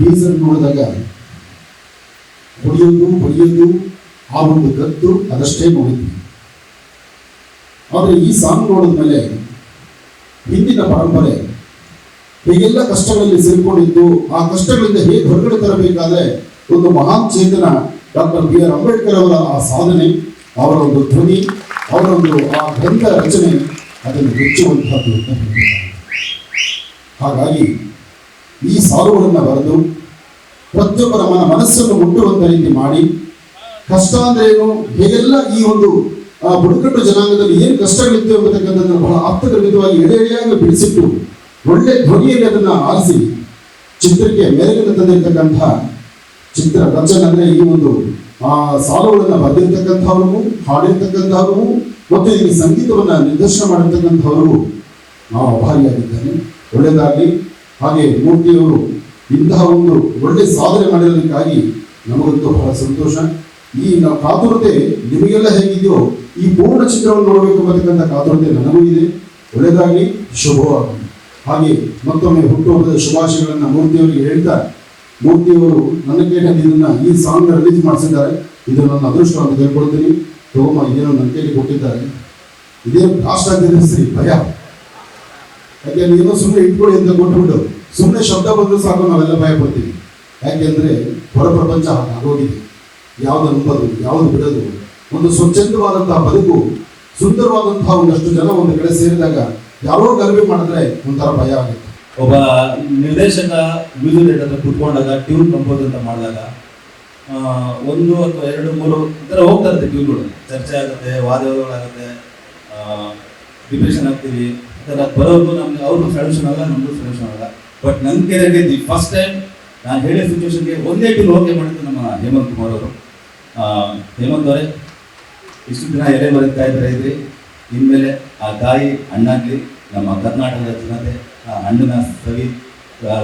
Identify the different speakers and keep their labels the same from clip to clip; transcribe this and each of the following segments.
Speaker 1: Teaser ನೋಡಿದಾಗ ಹೊಡೆಯೋದು ಹೊಡೆಯೋದು, ಆ ಒಂದು ಗದ್ದು ಅದಷ್ಟೇ ನೋಡಿದ್ವಿ ಆದರೆ ಈ ಸಾಂಗ್ ನೋಡಿದ್ಮೇಲೆ ಹಿಂದಿನ ಪರಂಪರೆ ಹೀಗೆಲ್ಲ ಕಷ್ಟಗಳಲ್ಲಿ ಸೇರ್ಕೊಂಡಿದ್ದು ಆ ಕಷ್ಟಗಳಿಂದ ಹೇಗೆ ಹೊರಗಡೆ ತರಬೇಕಾದ್ರೆ ಒಂದು ಮಹಾನ್ ಚೇತನ ಡಾಕ್ಟರ್ ಬಿ ಆರ್ ಅಂಬೇಡ್ಕರ್ ಅವರ ಆ ಸಾಧನೆ, ಅವರ ಒಂದು ಧ್ವನಿ, ಅವರ ಒಂದು ಆ ಗ್ರಂಥ ರಚನೆ ಅದನ್ನು ಮೆಚ್ಚುವಂತಹದ್ದು. ಹಾಗಾಗಿ ಈ ಸಾಲುಗಳನ್ನು ಬರೆದು ಪ್ರತಿಯೊಬ್ಬರ ಮನ ಮನಸ್ಸನ್ನು ಮುಟ್ಟುವಂತ ರೀತಿ ಮಾಡಿ, ಕಷ್ಟ ಅಂದ್ರೆ ಏನು? ಹೇಗೆಲ್ಲ ಈ ಒಂದು ಬುಡಕಟ್ಟು ಜನಾಂಗದಲ್ಲಿ ಏನು ಕಷ್ಟಗಳಿತ್ತು ಎಂಬತಕ್ಕಂಥದ್ದನ್ನು ಬಹಳ ಆಪ್ತಗರ್ಭಿತವಾಗಿ ಎಡೆ ಎಡೆಯಾಗಿ ಬಿಡಿಸಿಟ್ಟು ಒಳ್ಳೆ ಧ್ವನಿಯಲ್ಲಿ ಅದನ್ನ ಆರಿಸಿ, ಚಿತ್ರಕ್ಕೆ ಮೆರುಗನ್ನು ತಂದಿರತಕ್ಕಂತಹ ಚಿತ್ರ ರಚನೆ ಅಂದ್ರೆ ಈ ಒಂದು, ಆ ಸಾಲುಗಳನ್ನು ಬರೆದಿರ್ತಕ್ಕಂಥವ್ರಿಗೂ ಹಾಡಿರ್ತಕ್ಕಂಥವ್ರಿಗೂ ಮತ್ತು ಈ ಸಂಗೀತವನ್ನ ನಿರ್ದೇಶನ ನಾವು ಅಭಾರಿಯಾಗಿದ್ದೇನೆ ಒಳ್ಳೆಯದಾಗಲಿ. ಹಾಗೆ ಮೂರ್ತಿಯವರು ಇಂತಹ ಒಂದು ಒಳ್ಳೆ ಸಾಧನೆ ಮಾಡಿರೋದಕ್ಕಾಗಿ ನಮಗಂತೂ ಬಹಳ ಸಂತೋಷ. ಈ ನಾವು ಕಾತುರತೆ ನಿಮಗೆಲ್ಲ ಹೇಗಿದೆಯೋ ಈ ಪೂರ್ಣ ಚಿತ್ರವನ್ನು ನೋಡಬೇಕು ಬರ್ತಕ್ಕಂಥ ಕಾತುರತೆ ನನಗೂ ಇದೆ. ಒಳ್ಳೆಯದಾಗಲಿ, ಶುಭವಾಗಲಿ. ಹಾಗೆ ಮತ್ತೊಮ್ಮೆ ಹುಟ್ಟುಹಬ್ಬದ ಶುಭಾಶಯಗಳನ್ನು ಮೂರ್ತಿಯವರಿಗೆ ಹೇಳ್ತಾ, ಮೂರ್ತಿಯವರು ನನ್ನ ಕೇಳಿ ಇದನ್ನು ಈ ಸಾಂಗ್ ರಿಲೀಸ್ ಮಾಡಿಸಿದ್ದಾರೆ. ಇದು ನನ್ನ ಅದೃಷ್ಟ ಅಂತ ಕೇಳ್ಕೊಳ್ತೀನಿ ತೋಮ, ಇದೇನೋ ನನ್ನ ಕೇಳಿ ಕೊಟ್ಟಿದ್ದಾರೆ. ಕಾಸ್ಟ್ ಆಗಿದೆ ಸರಿ ಭಯ. ಯಾಕೆಂದ್ರೆ ಏನೋ ಸುಮ್ಮನೆ ಇಟ್ಕೊಳ್ಳಿ ಅಂತ ಕೊಟ್ಬಿಟ್ಟು ಸುಮ್ಮನೆ ಶಬ್ದ ಬಂದ್ರೆ ಸಾಕು, ನಾವೆಲ್ಲ ಭಯ ಪಡ್ತೀವಿ. ಯಾಕೆಂದ್ರೆ ಹೊರ ಪ್ರಪಂಚ ಆಗೋಗಿದೆ. ಯಾವ್ದು ನಂಬೋದು, ಯಾವ್ದು ಬಿಡೋದು? ಒಂದು ಸ್ವಚ್ಛಂದವಾದಂತಹ ಬದುಕು, ಸುಂದರವಾದಂತಹ ಒಂದಷ್ಟು ಜನ ಒಂದು ಕಡೆ ಸೇರಿದಾಗ ಯಾರೋ ಗಲಭೆ ಮಾಡಿದ್ರೆ ಒಂಥರ ಭಯ ಆಗುತ್ತೆ.
Speaker 2: ಒಬ್ಬ ನಿರ್ದೇಶಕ ಮ್ಯೂಸಿಕ್ ಡೈರೆಕ್ಟರ್ ಕುತ್ಕೊಂಡಾಗ ಟ್ಯೂನ್ ಕಂಪೋಸ್ ಅಂತ ಮಾಡಿದಾಗ ಒಂದು ಅಥವಾ ಎರಡು, ಮೂರು ಈ ಥರ ಹೋಗ್ತಾ ಇರುತ್ತೆ ಟ್ಯೂನ್ಗಳು. ಚರ್ಚೆ ಆಗುತ್ತೆ ವಾದಗಳಾಗುತ್ತೆ ಡಿಪ್ರೆಷನ್ ಆಗ್ತೀವಿ. ಥರ ಬರೋದು ನಮ್ಗೆ ಅವ್ರಿಗೂ ಸೊಲ್ಯೂಷನ್ ಆಗಲ್ಲ ನಮಗೂ ಸೊಲ್ಯೂಷನ್ ಆಗಲ್ಲ ಬಟ್ ನನ್ನ ಕೆರೆಗೆ ದಿ ಫಸ್ಟ್ ಟೈಮ್ ನಾನು ಹೇಳಿದ ಸಿಚುವೇಶನ್ಗೆ ಒಂದೇ ಟ್ಯೂನ್ ಓಕೆ ಮಾಡಿದ್ದು ನಮ್ಮ ಹೇಮಂತ್ ಕುಮಾರ್ ಅವರು. ಹೇಮಂತ್ ಅವರೇ, ಇಷ್ಟು ದಿನ ಎಲೆ ಬರುತ್ತಾ ಇದ್ರೆ ಇದ್ರಿ. ಇನ್ಮೇಲೆ ಆ ತಾಯಿ ಅಣ್ಣಾಗ್ಲಿ, ನಮ್ಮ ಕರ್ನಾಟಕದ ಜನತೆ, ಆ ಹಣ್ಣಿನ ಸವಿ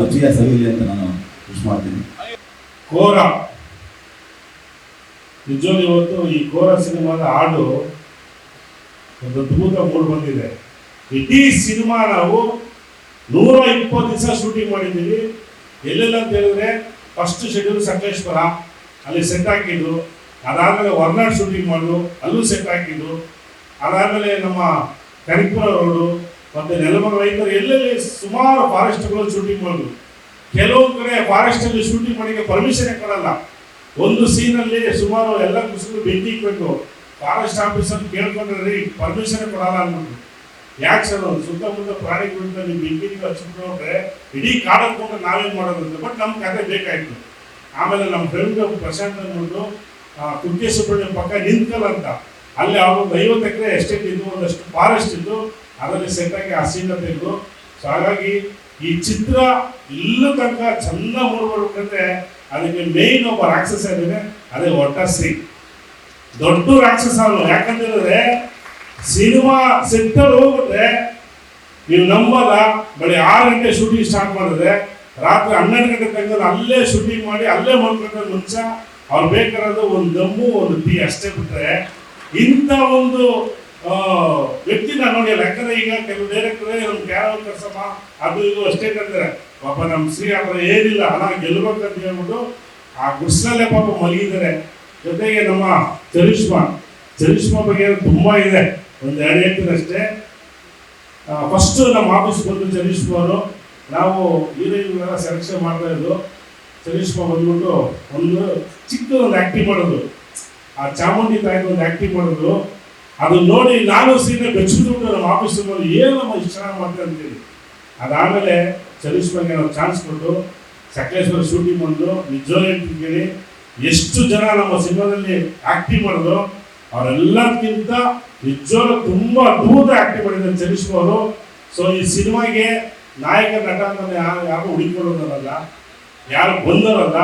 Speaker 2: ರುಚಿಯ ಸವಿಲಿ ಅಂತ ನಾನು ವಿಶ್ ಮಾಡ್ತೀನಿ.
Speaker 3: ಕೋರ. ನಿಜವಾಗಿ ಇವತ್ತು ಈ ಕೋರ ಸಿನಿಮಾದ ಹಾಡು ಒಂದು ಅದ್ಭುತ ಮೂಡ್ ಬಂದಿದೆ. ಇಡೀ ಸಿನಿಮಾ ನಾವು ನೂರ ಇಪ್ಪತ್ತು ದಿವಸ ಶೂಟಿಂಗ್ ಮಾಡಿದ್ದೀವಿ. ಎಲ್ಲೆಲ್ಲ ಅಂತ ಹೇಳಿದ್ರೆ ಫಸ್ಟ್ ಶೆಡ್ಯೂಲ್ ಸಕಲೇಶ್ವರ, ಅಲ್ಲಿ ಸೆಟ್ ಹಾಕಿದ್ರು. ಅದಾದಮೇಲೆ ಹೊರನಾಡು ಶೂಟಿಂಗ್ ಮಾಡಿದ್ರು, ಅಲ್ಲೂ ಸೆಟ್ ಹಾಕಿದ್ರು. ಅದಾದಮೇಲೆ ನಮ್ಮ ಕರಿಪುರ ರೋಡು ಮತ್ತು ನೆಲಮಂಗಲ ರೈತರು ಎಲ್ಲೆಲ್ಲಿ ಸುಮಾರು ಫಾರೆಸ್ಟ್ಗಳು ಶೂಟಿಂಗ್ ಮಾಡಿದ್ರು. ಕೆಲವೊಂದು ಕಡೆ ಫಾರೆಸ್ಟಲ್ಲಿ ಶೂಟಿಂಗ್ ಮಾಡಿಗೆ ಪರ್ಮಿಷನ್ ಕೊಡಲ್ಲ. ಒಂದು ಸೀನ್ ಅಲ್ಲಿ ಸುಮಾರು ಎಲ್ಲ ಕುಸಿದು ಬೆಂಕಿ ಇಕ್ಬೇಕು ಫಾರೆಸ್ಟ್ ಆಫೀಸರ್ ಕೇಳ್ಕೊಂಡ್ರೆ ಪರ್ಮಿಷನ್ ಕೊಡಲ್ಲ ಅಂದ್ಬಿಟ್ಟು ಯಾಕೆ ಸರ್ ಒಂದು ಸುತ್ತಮುತ್ತ ಪ್ರಾಣಿಗಳಿಂದ ನೀವು ಬೆಂಕಿ ಹಚ್ಚಿಕೊಂಡ್ರೆ ಇಡೀ ಕಾಡಕ್ಕೊಂಡು ನಾವೇನ್ ಅಂತ. ಬಟ್ ನಮ್ಮ ಕತೆ ಬೇಕಾಯ್ತು. ಆಮೇಲೆ ನಮ್ಮ ಫ್ರೆಂಡ್ ಪ್ರಶಾಂತ್ ಅಂದ್ಬಿಟ್ಟು ಕುಕ್ಕೆ ಸುಬ್ರಹ್ಮಣ್ಯ ಪಕ್ಕ ನಿಂತ್ಕಲ್ ಅಂತ ಅಲ್ಲಿ ಅವ್ರೊಂದು ಐವತ್ತು ಎಕರೆ ಎಸ್ಟೇಟ್ ಇದ್ದು, ಒಂದಷ್ಟು ಫಾರೆಸ್ಟ್ ಇದ್ದು, ಅದರಲ್ಲಿ ಸೆಟ್ಟಾಗಿ ಸೀನ್ ತೆಗೆದು. ಸೊ ಹಾಗಾಗಿ ಈ ಚಿತ್ರ ಇಲ್ಲೂ ತನಕ ಚೆನ್ನಾಗಿ ಮೂಡ್ಬರ್ಬೇಕಂದ್ರೆ ಅದಕ್ಕೆ ಮೇಯ್ನ್ ಒಬ್ಬ ರಾಕ್ಷಸ ಇದ್ದಾನೆ. ಅದೇ ಒಟ್ಟಶ್ರೀ ದೊಡ್ಡ ರಾಕ್ಷಸ ಅಲ್ಲ ಯಾಕಂತ ಹೇಳಿದ್ರೆ ಸಿನಿಮಾ ಸೆಟ್ಟಲ್ಲಿ ಹೋಗ್ಬಿಟ್ರೆ ನೀವು ನಂಬಲ್ಲ. ಬರೀ ಆರು ಗಂಟೆ ಶೂಟಿಂಗ್ ಸ್ಟಾರ್ಟ್ ಮಾಡಿದ್ರೆ ರಾತ್ರಿ ಹನ್ನೆರಡು ಗಂಟೆ ತನಕ ಅಲ್ಲೇ ಶೂಟಿಂಗ್ ಮಾಡಿ, ಅಲ್ಲೇ ಮಲ್ಕೊಂಡ್ರೆ ಮುಂಚೆ ಅವ್ರು ಬೇಕಾರದು ಒಂದು ದಮ್ಮು, ಒಂದು ಟೀ ಅಷ್ಟೇ ಬಿಟ್ಟರೆ ಇಂಥ ಒಂದು ವ್ಯಕ್ತಿ ನಾನು ನೋಡಿಲ್ಲ ಯಾಕಂದ್ರೆ ಈಗ ಕೆಲವು ಡೈರೆಕ್ಟರ್ ನಮ್ಮ ಕ್ಯಾರವಲ್ ಕರ್ಸಮ್ಮ ಅದು ಇದು ಅಷ್ಟೇ ಕರ್ತಾರೆ ಪಾಪ ನಮ್ಮ ಶ್ರೀ ಥರ ಏನಿಲ್ಲ, ಹಣ ಗೆಲ್ಬೇಕಂತ ಹೇಳ್ಬಿಟ್ಟು ಆ ಗುಸ್ಸಲ್ಲೇ ಪಾಪ ಮಲಗಿದ್ದಾರೆ. ಜೊತೆಗೆ ನಮ್ಮ ಚರಿಷ್ಮಾ ಚರಿಷ್ಮಾ ಬಗ್ಗೆ ತುಂಬಾ ಇದೆ. ಒಂದು ಎರಡು ಅಷ್ಟೇ. ಫಸ್ಟ್ ನಮ್ಮ ಆಫೀಸ್ ಬಂದು ಚರಿಷ್ಮಾ ಅವರು ನಾವು ಹೀರೋಯಿನ್ನೆಲ್ಲ ಸೆಲೆಕ್ಷನ್ ಮಾಡ್ತಾ ಇದ್ದು ಚರಿಷ್ಮಾ ಬಂದ್ಬಿಟ್ಟು ಒಂದು ಚಿಕ್ಕ ಒಂದು ಆಕ್ಟಿಂಗ್ ಮಾಡೋದು. ಆ ಚಾಮುಂಡಿ ತಾಯಿದು ಒಂದು ಆಕ್ಟಿಂಗ್ ಮಾಡೋದು. ಅದು ನೋಡಿ ನಾನು ಸೀನೆ ಬೆಚ್ಚಿಬಿಟ್ಟು ನಮ್ಮ ಆಫೀಸ್ ಏನು ನಮ್ಮ ಇಷ್ಟು ಚೆನ್ನಾಗಿ ಮಾಡ್ತಾರೆ ಅಂತೇಳಿ ಅದಾದಮೇಲೆ ಚರಿಷ್ಮಾಗೆ ನಾವು ಚಾನ್ಸ್ ಕೊಟ್ಟು ಸಕಲೇಶ್ವರ ಶೂಟಿಂಗ್ ಬಂದು ನಿಜವಾಗಿ ಎಷ್ಟು ಜನ ನಮ್ಮ ಸಿನಿಮಾದಲ್ಲಿ ಆಕ್ಟಿಂಗ್ ಮಾಡಿದ್ರು ಅವರೆಲ್ಲಕ್ಕಿಂತ ನಿಜವಾಗ್ಲೂ ತುಂಬಾ ಅದ್ಭುತ ಆಕ್ಟಿಂಗ್ ಮಾಡಿದ್ದಾರೆ ಚರಿಷ್ಮಾ ಅವರು ಸೊ ಈ ಸಿನಿಮಾಗೆ ನಾಯಕ ನಟ ಯಾರು ಯಾರು ಹುಡುಕೊಳ್ಳೋದಲ್ಲ ಯಾರು ಬಂದರಲ್ಲ,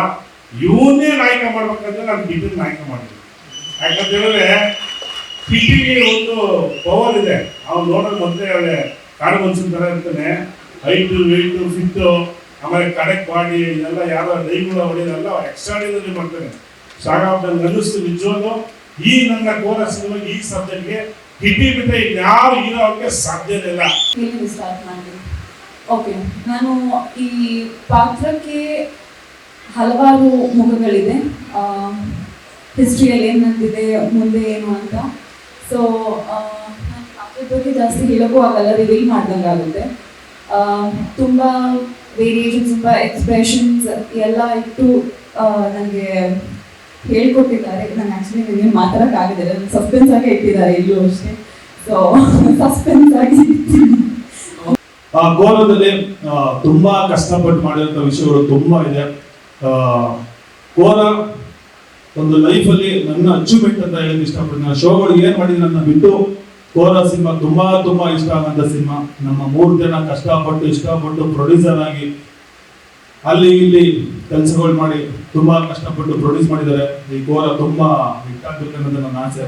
Speaker 3: ಇವನ್ನೇ ನಾಯಕ ಮಾಡ್ಬೇಕಂದ್ರೆ ನಾನು ಬಿಟ್ಟಿನ ನಾಯಕ ಮಾಡಿದ್ದೆ ಯಾಕಂತ ಹೇಳಿದ್ರೆ ಪಿಟಿಗೆ ಒಂದು ಪವರ್ ಇದೆ. ಅವ್ನು ನೋಡೋದು ಮೊದಲೇ ಅವಳೆ ಕಾಡು ಮನ್ಸಿನ ಥರ ಇರ್ತಾನೆ. ಹೈಟು ವೆಯ್ಟು ಫಿಟ್ಟು ಆಮೇಲೆ ಕಡೆಕ್ ಬಾಡಿ, ಇದೆಲ್ಲ ಯಾರೋ ಡೈಗಳ ಹೊಡೆಯೋದೆಲ್ಲ ಎಕ್ಸ್ಟ್ರಾಡಿನರಿ ಮಾಡ್ತಾನೆ ಸಾಗ ನನ್ಗೆ ಅನ್ನಿಸ್ತು ನಿಜವಾಗ್ಲೂ. ಈ ನನ್ನ ಕೋರ ಸಿನಿಮಾಗೆ ಈ ಸಬ್ಜೆಕ್ಟ್ಗೆ ಹಿಟ್ಟಿ ಬಿಟ್ಟರೆ ಇನ್ಯಾವ ಹೀರೋ ಅವ್ರಿಗೆ ಸಾಧ್ಯನೇ ಇಲ್ಲ.
Speaker 4: ಸ್ಟಾರ್ಟ್ ಮಾಡಿ. ಓಕೆ ನಾನು ಈ ಪಾತ್ರಕ್ಕೆ ಹಲವಾರು ಮುಖಗಳಿದೆ. ಹಿಸ್ಟ್ರಿಯಲ್ಲಿ ಏನು ಮುಂದೆ ಏನು ಅಂತ. ಸೊ ಅದ್ರ ಬಗ್ಗೆ ಜಾಸ್ತಿ ಹೇಳೋಕ್ಕೂ ಆಗಲ್ಲ ರಿವೀಲ್ ಮಾಡ್ದಂಗೆ ಆಗುತ್ತೆ. ತುಂಬ ವೇರಿಯೇಷನ್ಸ್ ತುಂಬ ಎಕ್ಸ್ಪ್ರೆಷನ್ಸ್ ಎಲ್ಲ ಇಟ್ಟು ನನಗೆ ಹೇಳ್ಕೊಟ್ಟಿದ್ದಾರೆ. ನಾನು ಆ್ಯಕ್ಚುಲಿ ನನಗೆ ಆಗಿದೆ ಸಸ್ಪೆನ್ಸ್ ಆಗಿ ಇಟ್ಟಿದ್ದಾರೆ ಇಲ್ಲೂ ಅಷ್ಟೇ. ಸೊ ಸಸ್ಪೆನ್ಸ್ ಆಗಿ
Speaker 5: ಕೋಲದಲ್ಲಿ ತುಂಬಾ ಕಷ್ಟಪಟ್ಟು ಮಾಡಿದಂಥ ವಿಷಯಗಳು ತುಂಬಾ ಇದೆ. ಕೋಲ ಒಂದು ಲೈಫಲ್ಲಿ ನನ್ನ ಅಚೀವ್ಮೆಂಟ್ ಅಂತ ಹೇಳಕ್ ಇಷ್ಟಪಡ್ತೀನಿ. ನಾನು ಶೋಗಳು ಏನ್ ಮಾಡಿ ನನ್ನ ಬಿಟ್ಟು ಕೋಲ ಸಿನಿಮಾ ತುಂಬಾ ತುಂಬಾ ಇಷ್ಟ ಆಗಂತ ಸಿನಿಮಾ. ನಮ್ಮ ಮೂರು ಜನ ಕಷ್ಟಪಟ್ಟು, ಇಷ್ಟಪಟ್ಟು ಪ್ರೊಡ್ಯೂಸರ್ ಆಗಿ ಅಲ್ಲಿ ಇಲ್ಲಿ ಕೆಲಸಗಳು ಮಾಡಿ ತುಂಬಾ ಕಷ್ಟಪಟ್ಟು ಪ್ರೊಡ್ಯೂಸ್ ಮಾಡಿದ್ದಾರೆ. ಈ ಕೋರ ತುಂಬಾ ಹಿಟ್ಟಾಗ್ಬೇಕು ಅನ್ನೋದು ನನ್ನ ಆಸೆ.